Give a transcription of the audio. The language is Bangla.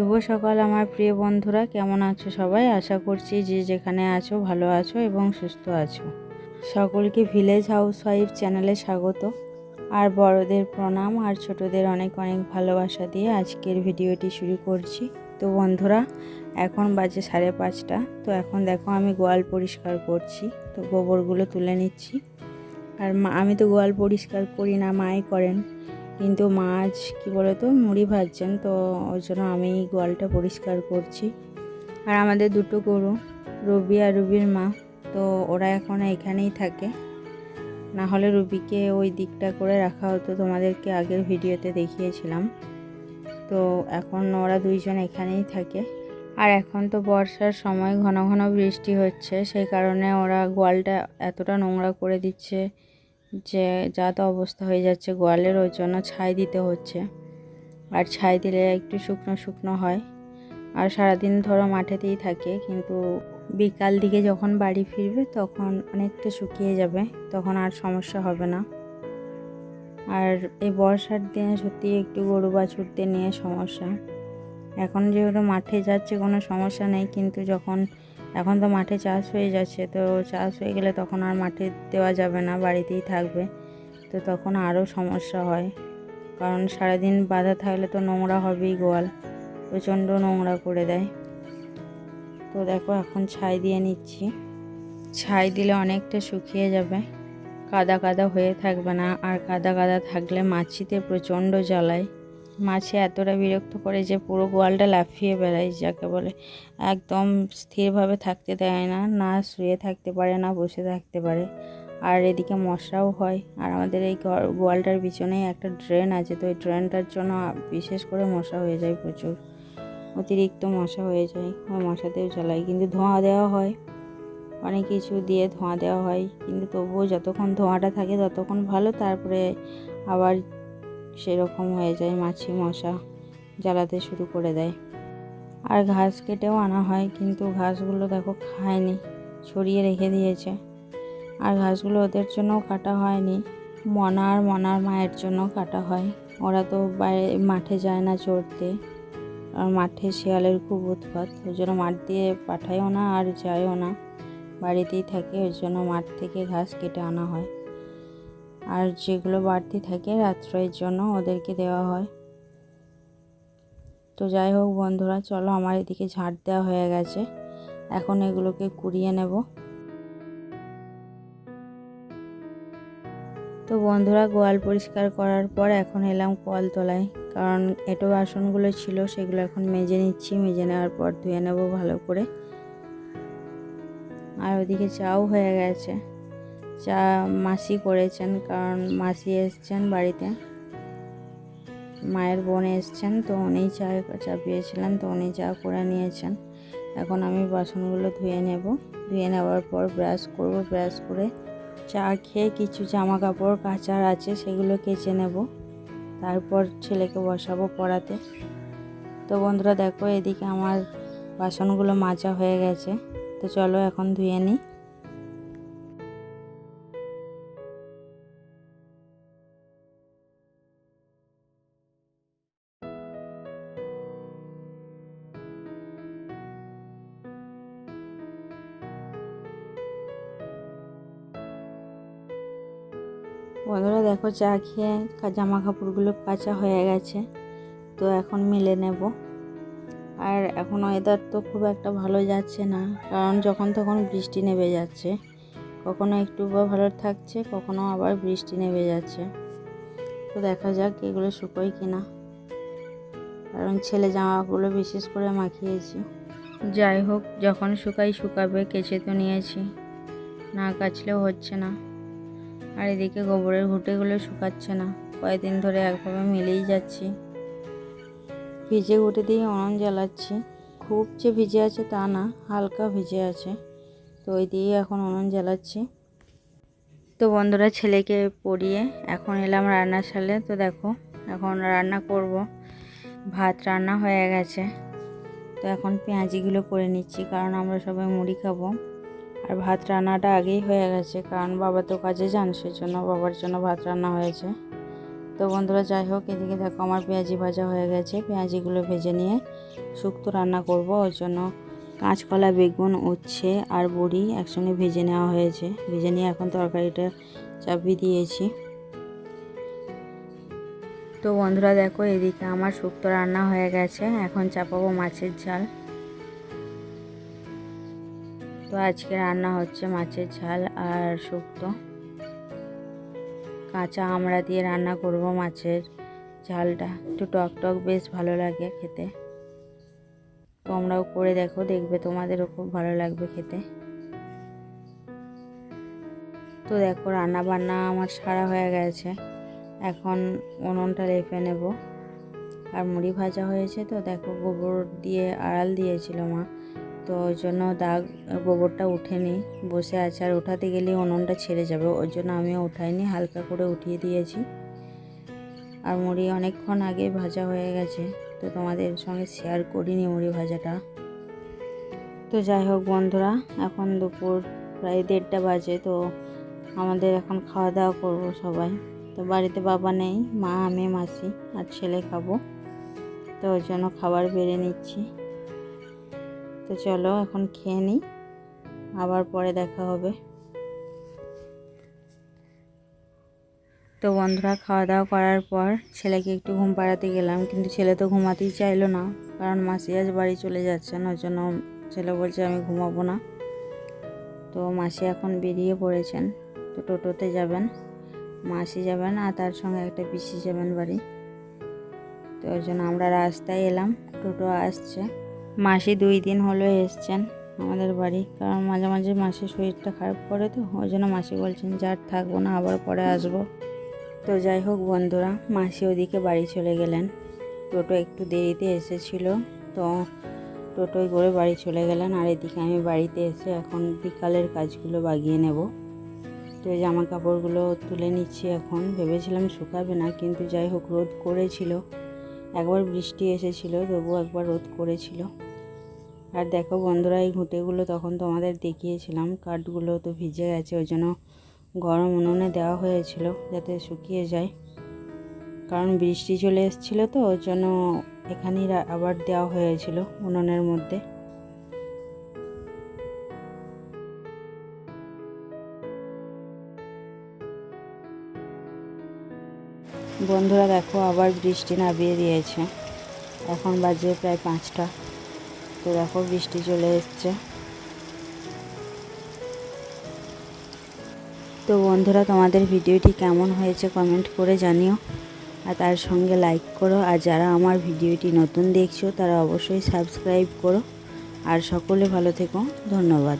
শুভ সকাল আমার প্রিয় বন্ধুরা, কেমন আছো সবাই? আশা করছি যে যেখানে আছো ভালো আছো এবং সুস্থ আছো। সকলকে ভিলেজ হাউস ওয়াইফ চ্যানেলে স্বাগত। আর বড়দের প্রণাম আর ছোটদের অনেক অনেক ভালোবাসা দিয়ে আজকের ভিডিওটি শুরু করছি। তো বন্ধুরা, এখন বাজে সাড়ে পাঁচটা। তো এখন দেখো আমি গোয়াল পরিষ্কার করছি। তো গোবরগুলো তুলে নিচ্ছি। আর মা, আমি তো গোয়াল পরিষ্কার করি না, মাই করেন। কিন্তু মাছ, কী বলতো, মুড়ি ভাজছেন, তো ওই জন্য আমি গোয়ালটা পরিষ্কার করছি। আর আমাদের দুটো গরু, রবি আর রুবির মা, তো ওরা এখন এখানেই থাকে। না হলে রুবিকে ওই দিকটা করে রাখা হতো, তোমাদেরকে আগের ভিডিওতে দেখিয়েছিলাম। তো এখন ওরা দুইজন এখানেই থাকে। আর এখন তো বর্ষার সময় ঘন ঘন বৃষ্টি হচ্ছে, সেই কারণে ওরা গোয়ালটা এতটা নোংরা করে দিচ্ছে। যে যা তো অবস্থা হয়ে যাচ্ছে, গোয়ালের ওই জন্য ছাই দিতে হচ্ছে। আর ছাই দিলে একটু শুকনো শুকনো হয়। আর সারাদিন ধরো মাঠেতেই থাকে, কিন্তু বিকাল দিকে যখন বাড়ি ফিরবে তখন অনেকটা শুকিয়ে যাবে, তখন আর সমস্যা হবে না। আর এই বর্ষার দিনে সত্যি একটু গরু বাছুরদের নিয়ে সমস্যা। এখন যেহেতু মাঠে যাচ্ছে কোনো সমস্যা নেই, কিন্তু যখন এখন তো মাঠে চাষ হয়ে যাচ্ছে, তো চাষ হয়ে গেলে তখন আর মাঠে দেওয়া যাবে না, বাড়িতেই থাকবে। তো তখন আরও সমস্যা হয়, কারণ সারাদিন বাধা থাকলে তো নোংরা হবেই গোয়াল, প্রচণ্ড নোংরা করে দেয়। তো দেখো এখন ছাই দিয়ে নিচ্ছি। ছাই দিলে অনেকটা শুকিয়ে যাবে, কাদা কাদা হয়ে থাকবে না, আর কাদা কাদা থাকলে মাছিতে প্রচণ্ড জ্বালায়। মাছে এতটা বিরক্ত করে যে পুরো গোয়ালটা লাফিয়ে বেড়ায়, যাকে বলে। একদম স্থিরভাবে থাকতে দেয় না না শুয়ে থাকতে পারে, না বসে থাকতে পারে। আর এদিকে মশাও হয়। আর আমাদের এই ঘর, গোয়ালটার পিছনেই একটা ড্রেন আছে, তো ওই ড্রেনটার জন্য বিশেষ করে মশা হয়ে যায় প্রচুর। অতিরিক্ত মশা হয়ে যায় ওই মশাতেও জ্বালায়। কিন্তু ধোঁয়া দেওয়া হয়। অনেক কিছু দিয়ে ধোঁয়া দেওয়া হয়। কিন্তু তবুও যতক্ষণ ধোঁয়াটা থাকে ততক্ষণ ভালো, তারপরে আবার সেরকম হয়ে যায় মাছি মশা জ্বালাতে শুরু করে দেয়। আর ঘাস কেটেও আনা হয়, কিন্তু ঘাসগুলো দেখো খায়নি, ছড়িয়ে রেখে দিয়েছে। আর ঘাসগুলো ওদের জন্যও কাটা হয়নি, মনার মনার মায়ের জন্য কাটা হয়। ওরা তো বাইরে, মাঠে যায় না চড়তে। আর মাঠে শিয়ালের খুব উৎপাত, ওই জন্য মাঠ দিয়ে পাঠায়ও না আর যায়ও না। বাড়িতেই থাকে, ওই জন্য মাঠ থেকে ঘাস কেটে আনা হয়। আর যেগুলো বাড়তি থাকে রাত্রের জন্য ওদেরকে দেওয়া হয়। তো যাই হোক বন্ধুরা, চলো আমার এদিকে ঝাড় দেওয়া হয়ে গেছে। এখন এগুলোকে কুড়িয়ে নেব। তো বন্ধুরা, গোয়াল পরিষ্কার করার পর এখন এলাম কল তোলায় কারণ এটো বাসনগুলো ছিল, সেগুলো এখন মেজে নিচ্ছি। মেজে নেওয়ার পর ধুয়ে নেব ভালো করে। আর ওদিকে চাও হয়ে গেছে। চা মাসি করেছেন, কারণ মাসি এসছেন বাড়িতে। মায়ের বোন এসছেন, তো উনি চা চাপিয়েছিলেন তো উনি চা করে নিয়েছেন। এখন আমি বাসনগুলো ধুয়ে নেব। ধুয়ে নেওয়ার পর ব্রাশ করব, ব্রাশ করে চা খেয়ে কিছু জামা কাপড় কাচার আছে, সেগুলো কেচে নেব। তারপর ছেলেকে বসাবো পড়াতে। তো বন্ধুরা, দেখো এদিকে আমার বাসনগুলো মাজা হয়ে গেছে। তো চলো এখন ধুয়ে নিই। বন্ধুরা দেখো চা খেয়ে জামা কাপড়গুলো কাঁচা হয়ে গেছে। তো এখন মিলে নেব। আর এখন ওয়েদার তো খুব একটা ভালো যাচ্ছে না, কারণ যখন তখন বৃষ্টি নেমে যাচ্ছে। কখনো একটু ভালো থাকছে, কখনো আবার বৃষ্টি নেমে যাচ্ছে। তো দেখা যাক এগুলো শুকোয় কি না কারণ ছেলে জামাগুলো বিশেষ করে মাখিয়েছি। যাই হোক, যখন শুকাই শুকাবে, কেচে তো নিয়েছি। না কাচলেও হচ্ছে না। আর এদিকে গোবরের ঘুঁটেগুলো শুকাচ্ছে না। কয়েকদিন ধরে একভাবে মিলেই যাচ্ছি। ভিজে ঘুঁটে দিয়ে উনুন জ্বালাচ্ছি। খুব যে ভিজে আছে তা না, হালকা ভিজে আছে। তো ওই দিয়ে এখন উনুন জ্বালাচ্ছি। তো বন্ধুরা, ছেলেকে পড়িয়ে এখন এলাম রান্নার সালে। তো দেখো, এখন রান্না করব। ভাত রান্না হয়ে গেছে। তো এখন পেঁয়াজিগুলো করে নিচ্ছি, কারণ আমরা সবাই মুড়ি খাব। আর ভাত রান্নাটা আগেই হয়ে গেছে, কারণ বাবা তো কাজে যান, সেজন্য বাবার জন্য ভাত রান্না হয়েছে। তো বন্ধুরা, যাই হোক, এদিকে দেখো আমার পেঁয়াজি ভাজা হয়ে গেছে। পেঁয়াজিগুলো ভেজে নিয়ে শুক্তো রান্না করব, ওর জন্য কাঁচকলা, বেগুন, উচ্ছে আর বড়ি একসঙ্গে ভেজে নেওয়া হয়েছে। ভেজে নিয়ে এখন তরকারিটা চাপিয়ে দিয়েছি। তো বন্ধুরা, দেখো এদিকে আমার শুক্তো রান্না হয়ে গেছে, এখন চাপাবো মাছের ঝাল। তো আজকে রান্না হচ্ছে মাছের ঝাল আর শুক্তো। কাঁচা আমড়া দিয়ে রান্না করব মাছের ঝালটা। একটু টক টক বেশ ভালো লাগে খেতে। তোমরাও করে দেখো, দেখবে তোমাদেরও খুব ভালো লাগবে খেতে। তো দেখো রান্না বান্না আমার সারা হয়ে গেছে। এখন উনুনটা লেপে নেব। আর মুড়ি ভাজা হয়েছে তো দেখো, গোবর দিয়ে আড়াল দিয়েছিল মা। তো ওই জন্য দাগ, গোবরটা উঠেনি। বসে আছে আর ওঠাতে গেলে উনুনটা ছেড়ে যাবে। ওই জন্য আমিও উঠাইনি, হালকা করে উঠিয়ে দিয়েছি। আর মুড়ি অনেকক্ষণ আগে ভাজা হয়ে গেছে। তো তোমাদের সঙ্গে শেয়ার করিনি মুড়ি ভাজাটা। তো যাই হোক বন্ধুরা, এখন দুপুর প্রায় দেড়টা বাজে, তো আমাদের এখন খাওয়া দাওয়া করব সবাই। তো বাড়িতে বাবা নেই, মা, আমি, মাসি আর ছেলে খাব। তো ওই জন্য খাবার বেড়ে নিচ্ছি। তো চলো এখন খেয়ে নিই। আবার পরে দেখা হবে। তো বন্ধুরা, খাওয়া দাওয়া করার পর ছেলেকে একটু ঘুম পাড়াতে গেলাম, কিন্তু ছেলে তো ঘুমাতেই চাইলো না, কারণ মাসি আজ বাড়ি চলে যাচ্ছেন ওই জন্য ছেলে বলছে আমি ঘুমাবো না। তো মাসি এখন বেরিয়ে পড়েছেন, তো টোটোতে যাবেন, মাসি যাবেন আর তার সঙ্গে একটা পিসি যাবেন বাড়ি। তো ওই জন্য আমরা রাস্তায় এলাম, টোটো আসছে। মাসি দুই দিন হলো এসছেন আমাদের বাড়ি। কারণ মাঝে মাঝে মাসির শরীরটা খারাপ করে তো, ওই জন্য মাসি বলছেন যে আর থাকব না, আবার পরে আসব। তো যাই হোক বন্ধুরা, মাসি ওদিকে বাড়ি চলে গেলেন। টোটো একটু দেরিতে এসেছিল, তো টোটোয় করে বাড়ি চলে গেলেন। আর এদিকে আমি বাড়িতে এসে এখন বিকালের কাজগুলো বাগিয়ে নেব। তো জামা কাপড়গুলো তুলে নিচ্ছি এখন। ভেবেছিলাম শুকাবে না, কিন্তু যাই হোক রোদ করেছিল। একবার বৃষ্টি এসেছিল তবু একবার রোদ করেছিল। আর দেখো বন্ধুরা, এই ঘুঁটেগুলো তখন তোমাদের দেখিয়েছিলাম। কাঠগুলো তো ভিজে গেছে, ওই জন্য গরম উনুনে দেওয়া হয়েছিল যাতে শুকিয়ে যায়। কারণ বৃষ্টি চলে এসেছিল তো ওই জন্য এখানেই আবার দেওয়া হয়েছিল উনুনের মধ্যে। বন্ধুরা, দেখো আবার বৃষ্টি নামিয়ে দিয়েছে। এখন বাজে প্রায় পাঁচটা। তো দেখো, বৃষ্টি চলে এসছে। তো বন্ধুরা, তোমাদের ভিডিওটি কেমন হয়েছে কমেন্ট করে জানিও। আর তার সঙ্গে লাইক করো। আর যারা আমার ভিডিওটি নতুন দেখছ, তারা অবশ্যই সাবস্ক্রাইব করো। আর সকলে ভালো থেকো। ধন্যবাদ।